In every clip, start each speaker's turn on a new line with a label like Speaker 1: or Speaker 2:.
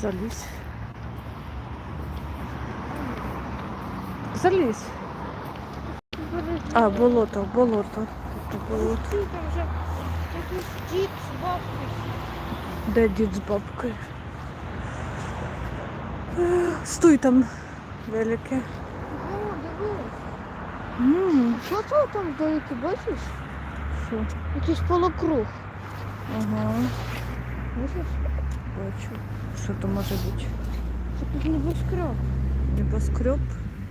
Speaker 1: Залізь. Залізь. А, болото, болото. Тут болото.
Speaker 2: Там вже якийсь дід з бабкою.
Speaker 1: Де дід з бабкою? Е, Стой там велике.
Speaker 2: О, дивись.
Speaker 1: М,
Speaker 2: Що це там вдалеке, бачиш?
Speaker 1: Що?
Speaker 2: Якийсь полукруг.
Speaker 1: Ага,
Speaker 2: Бачиш?
Speaker 1: бачу. Що то може бути?
Speaker 2: Це тут небоскреб.
Speaker 1: Небоскреб?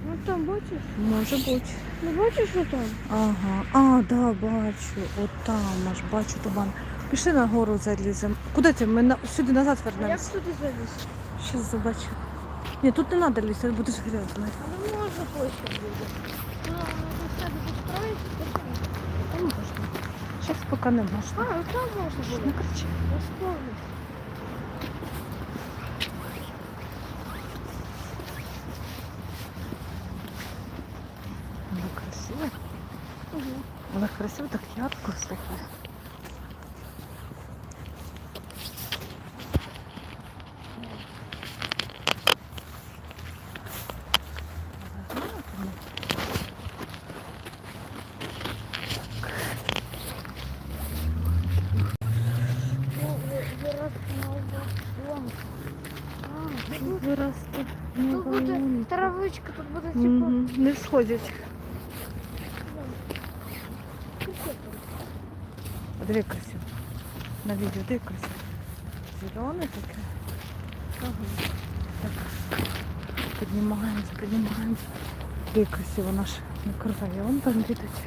Speaker 2: Ну там бачиш?
Speaker 1: Може бути.
Speaker 2: Не бачиш, що там?
Speaker 1: Ага. А, да, бачу. От там аж бачу туман. Пішли на гору заліземо. Куди ти? Ми на... сюди назад
Speaker 2: А як
Speaker 1: вернемось.
Speaker 2: туди залізти?
Speaker 1: Щас забачу. Ні, тут не треба лізти, будеш грязний.
Speaker 2: Але можна точно буде. Ну, до себе то
Speaker 1: Та можна. Зараз поки не можна.
Speaker 2: А, ну там можна
Speaker 1: Не кричи.
Speaker 2: Я вспомнив.
Speaker 1: Воно красиво.
Speaker 2: Угу.
Speaker 1: Воно красиво, так ярко, слухай.
Speaker 2: Ну, ви- виросте нова ломка. А, тут,
Speaker 1: Виросте.
Speaker 2: тут буде травичка, тут буде типу.
Speaker 1: Мгм, Не сходять. А диви красиво. На відео диви красиво. Зелене таке.
Speaker 2: Ага.
Speaker 1: Так. Піднімаємось, піднімаємось. Диви красиво наш накриває. Вон там літать.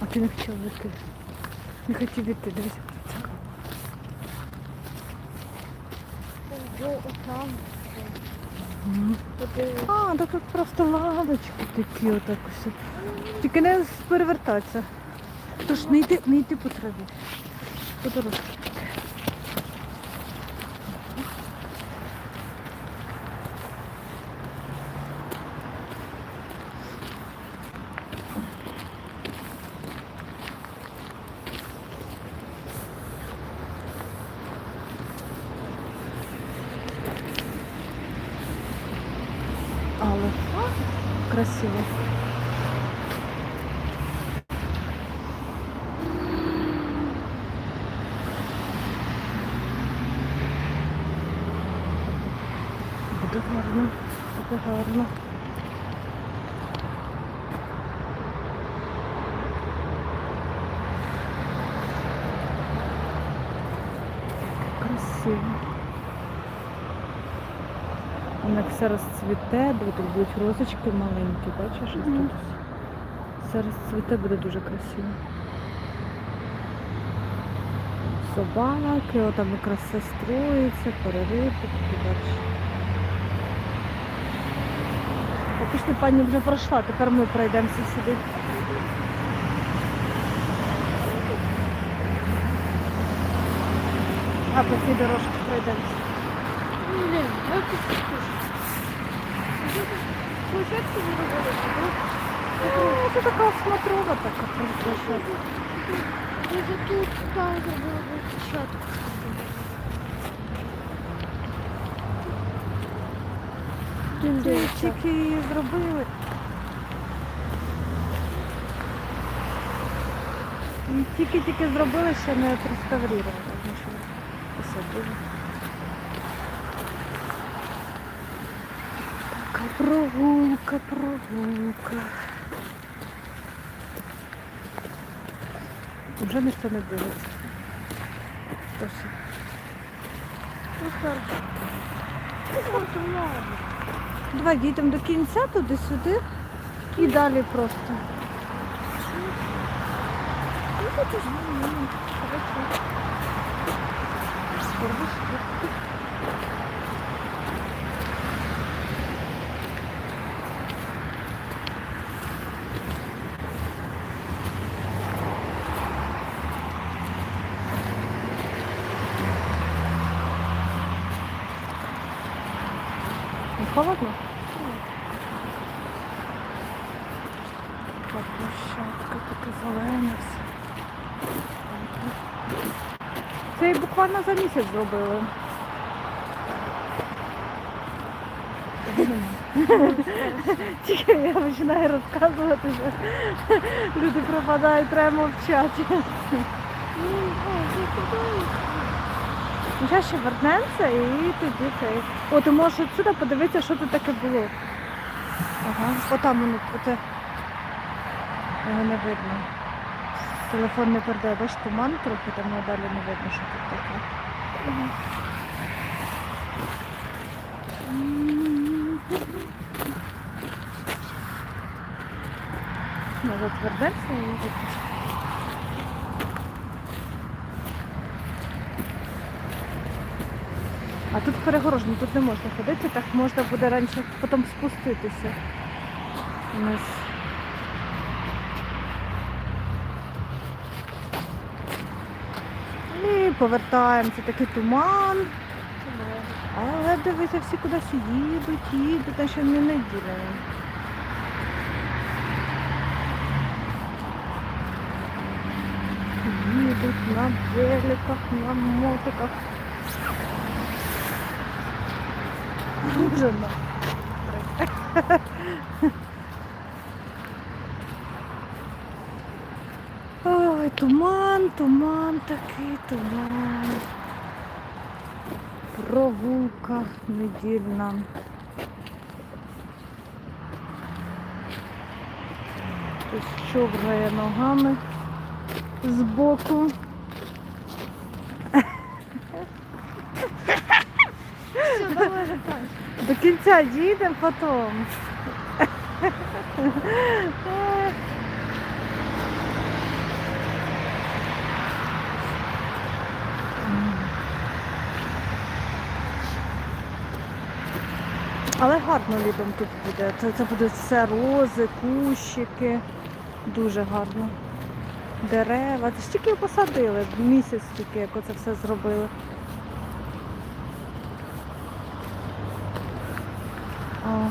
Speaker 1: А ти не хотів вийти. Не хотів вийти, дивись, як цікаво.
Speaker 2: Ого, там.
Speaker 1: Мгм.
Speaker 2: Подивись.
Speaker 1: А, так як просто лавочки такі отак ось. Тільки не перевертатися. Тож не йти, не йти по траві. По дорожці. Красиво. Буде гарно, буде гарно. Красиво. Воно як все розцвіте, тут будуть розочки маленькі, бачиш, ось тут. Все розцвіте, буде дуже красиво. Собаки, отам якраз все строїться, перерити, ти бачиш. А пішли пані вже пройшла, тепер ми пройдемося сюди. А по цій дорожці пройдемося.
Speaker 2: Блін, як скажеш? Площадку зробили,
Speaker 1: Ну, це така смотрова така площадка.
Speaker 2: Може тут там зробили площадку.
Speaker 1: Тільки її зробили. Тільки-тільки зробили, ще не що посадили. Така прогулка, прогулка. Вже ніхто не дивиться. Тож,
Speaker 2: Ну. Ну.
Speaker 1: Давай дійдемо до кінця, туди-сюди і далі просто.
Speaker 2: Ну, хочеш? Ну, ну,
Speaker 1: холодно? Так, площадка така зелена. Це і буквально за місяць зробили. Тільки я починаю розказувати, що люди пропадають, треба мовчати. Ну, Зараз ще вернемося і тоді цей. О, ти можеш отсюди подивитися, що тут таке було. Ага, отам воно, оте. Його не видно. Телефон не передає, бачиш, туман трохи, там ну, далі не видно, що тут таке. Назад вернемося і виключимо. А тут перегорожено, тут не можна ходити, так можна буде раніше потім спуститися. Вниз. І повертаємося, такий туман. Але дивися, всі кудись їдуть, їдуть, а ще не неділя. Їдуть на великах, на мотиках. Дуже на. Ой, туман, туман такий, туман. Прогулка недільна. Хтось човгає ногами збоку.
Speaker 2: Все, давай вертай.
Speaker 1: До кінця дійдемо потім. Але гарно літом тут буде. Це, це буде все рози, кущики. Дуже гарно. Дерева. Це тільки посадили, місяць тільки, як оце все зробили. О,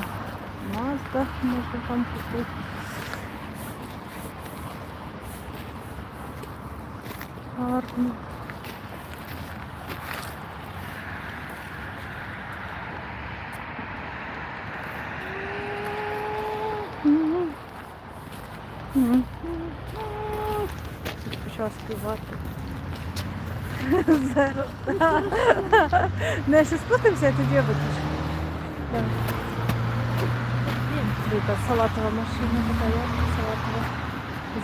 Speaker 1: Мазда можна там купити. Гарно. Мгм. Мгм. Тут Почала співати. Зараз. Не, ще спустимося, і тоді я виключу. Так. Дивіться, салатова машина така ярка, салатова.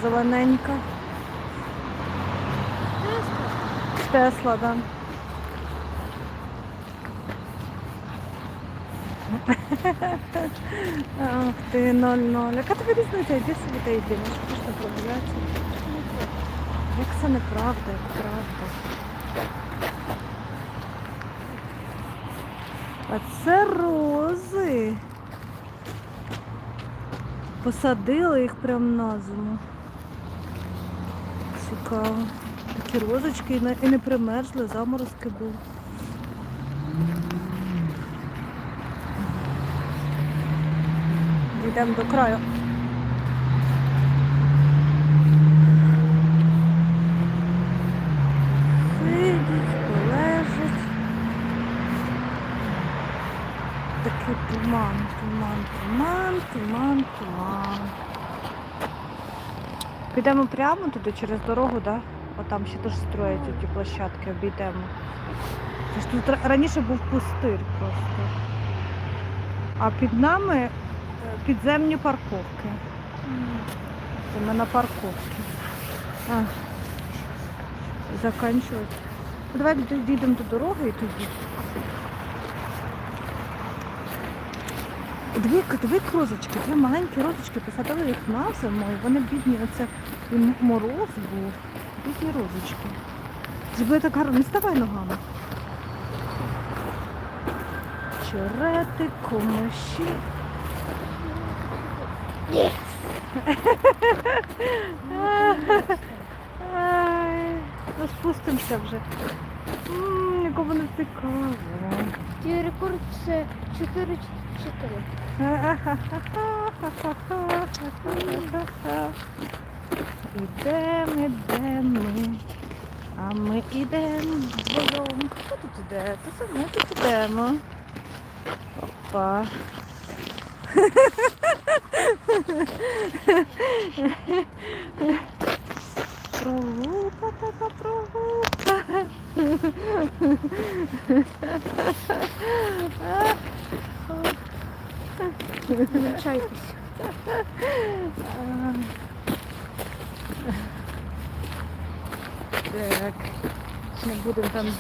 Speaker 1: Зелененька. Тесла, да. Ах ти, 0-0. Яка тобі різниця? Йди собі та йди, можеш просто прогулятися. Як це неправда, як правда. А це рози. Посадили їх прямо на зиму. Цікаво. Такі розочки і не примерзли, заморозки були. Йдемо до краю. Такий туман, туман, туман, туман, туман. Підемо прямо туди через дорогу, да? Отам ще теж строять ті площадки, обійдемо. Це ж тут раніше був пустир просто. А під нами е, підземні парковки. Це ми на парковці. А, заканчувати. Ну, давай дійдемо до дороги і тоді. Дві, дві розочки, дві маленькі розочки, посадили їх на зиму, і вони бідні, оце мороз був. Бідні розочки. Зроби так гарно, не ставай ногами. Черети, комиші. Ну вже. Не цікаво.
Speaker 2: Твій рекорд це 4 4
Speaker 1: Ідемо, ідемо. А ми йдемо вдвоєм. Хто тут іде? Та це ми тут йдемо. Опа. Прогулка така прогулка.
Speaker 2: Навчайтесь.
Speaker 1: Так. Не будемо там с-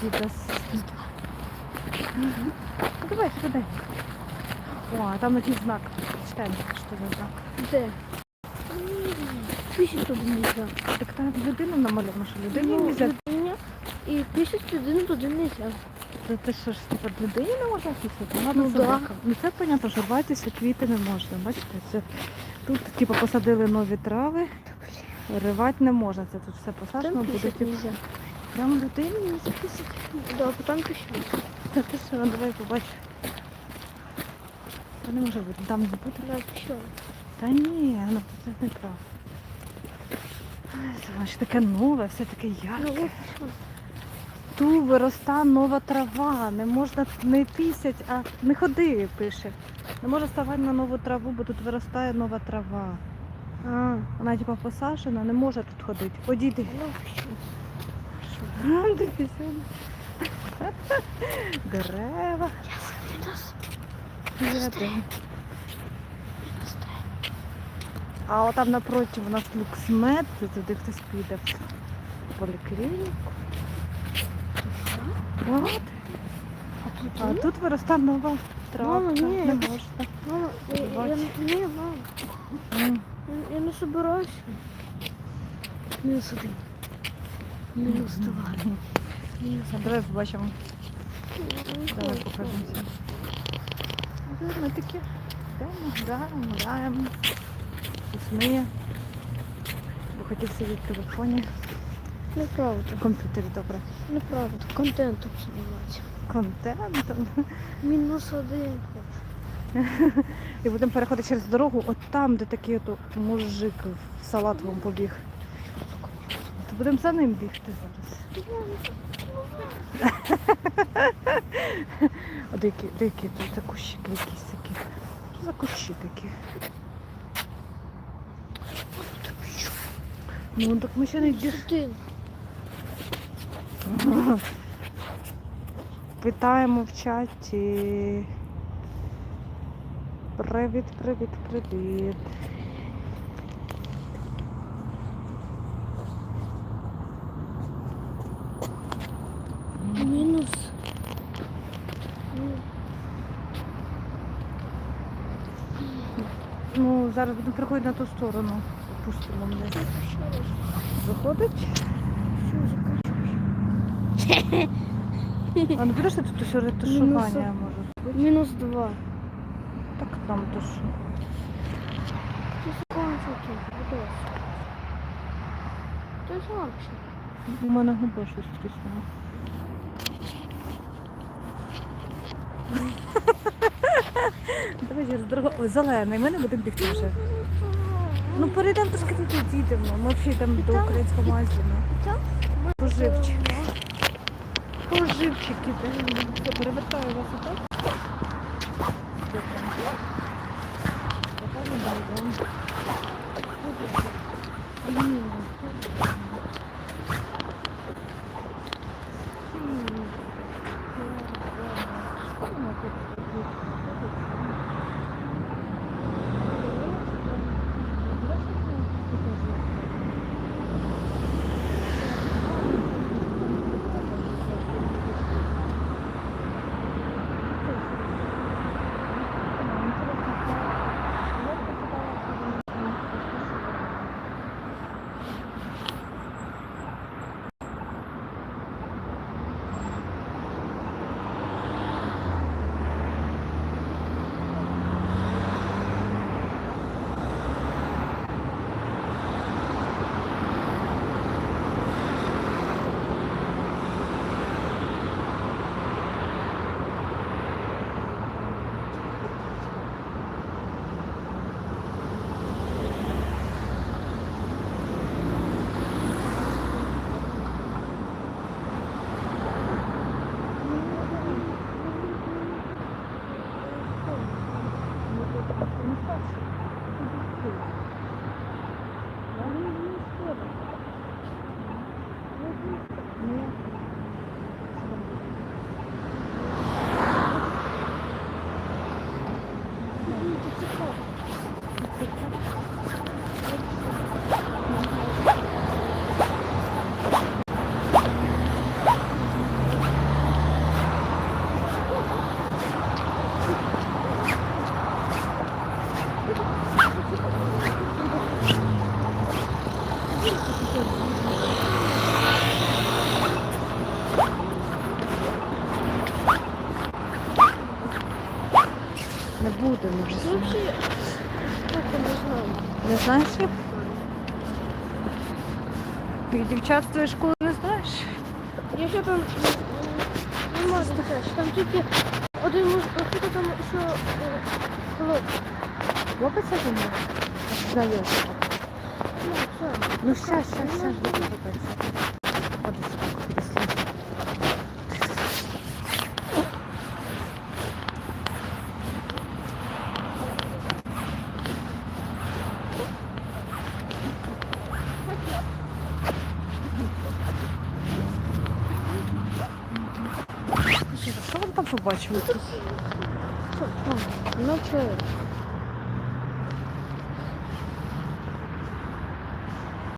Speaker 1: Ну, Давай, ходи. О, а там якийсь знак. Читаємо, що за знак.
Speaker 2: Де? Писать туди нельзя.
Speaker 1: Так там людину намальовано, що людині
Speaker 2: Ну,
Speaker 1: не можна.
Speaker 2: людині. І писать людину туди нельзя.
Speaker 1: Це ти що ж типа людині не можна писати?
Speaker 2: Ну,
Speaker 1: Ладно,
Speaker 2: да.
Speaker 1: Ну це понятно, що рватися квіти не можна. Бачите, це тут типу посадили нові трави. Ривати не можна. Це тут все посаджено
Speaker 2: Там
Speaker 1: буде. Типу,
Speaker 2: нельзя.
Speaker 1: прям людині не записати.
Speaker 2: Да, потім писать.
Speaker 1: Та ти що, ну, давай побачиш. Та не може бути, там не буде.
Speaker 2: Да, писать.
Speaker 1: Та ні, ну це не правда. Це таке нове, все таке
Speaker 2: Ну,
Speaker 1: ярке.
Speaker 2: Вот.
Speaker 1: Ту вироста нова трава. Не можна не пісять, а не ходи, пише. Не можна ставати на нову траву, бо тут виростає нова трава.
Speaker 2: А,
Speaker 1: Вона типа посаджена, не може тут ходити. Одійди.
Speaker 2: ну,
Speaker 1: Дерева. А от там напроти у нас люксмед, туди хтось піде в поліклініку. От.
Speaker 2: А тут
Speaker 1: А тут виросла нова травка.
Speaker 2: Мама, ні.
Speaker 1: Не можна.
Speaker 2: Мама, я, я, ні, мама,
Speaker 1: М.
Speaker 2: я, я не собираюся. Мінус один. Мінус два. Мінус
Speaker 1: Давай побачимо. Давай покажемося. Ми такі йдемо, граємо, граємо. Сміє. Бо хотів сидіти в телефоні.
Speaker 2: Неправда.
Speaker 1: Комп'ютері добре.
Speaker 2: Неправда. Контентом займатися.
Speaker 1: Контентом.
Speaker 2: Мінус один.
Speaker 1: І будемо переходити через дорогу, от там, де такий от мужик в салатовому побіг. То будемо за ним бігти зараз. А деякі, деякі тут за кущики якісь такі. За кущі такі? Ну так ми ще не дійшли. Питаємо в чаті. Привіт, привіт, привіт.
Speaker 2: Мінус.
Speaker 1: Ну, зараз будемо приходити на ту сторону. Пустимо мене. Заходить. А ну підеш тут усе ретушування може бути.
Speaker 2: Мінус два.
Speaker 1: Так там що.
Speaker 2: Ти закончити. Будь ласка. Ти зламся.
Speaker 1: У мене губа щось тріснула. Давай через дорогу. Ой, зелений, ми не будемо бігти вже. Ну перейдемо трошки тут дійдемо. Ми взагалі йдемо до українського магазину. Поживчик живчики. Все, перевертаю вас отак. Thank you. Не буде, ми вже
Speaker 2: ну,
Speaker 1: знаємо.
Speaker 2: Не
Speaker 1: знаєш? Ти дівчат з твоєї школи не знаєш?
Speaker 2: Я ще там не можу сказати. Там тільки один мужик, а там ще е, хлопець.
Speaker 1: Хлопець один є? Знаєш.
Speaker 2: Ну, все.
Speaker 1: Ну щас, щас, щас, буде хлопець. Ходи сюди, після. Що ви там побачили?
Speaker 2: Ну, чого?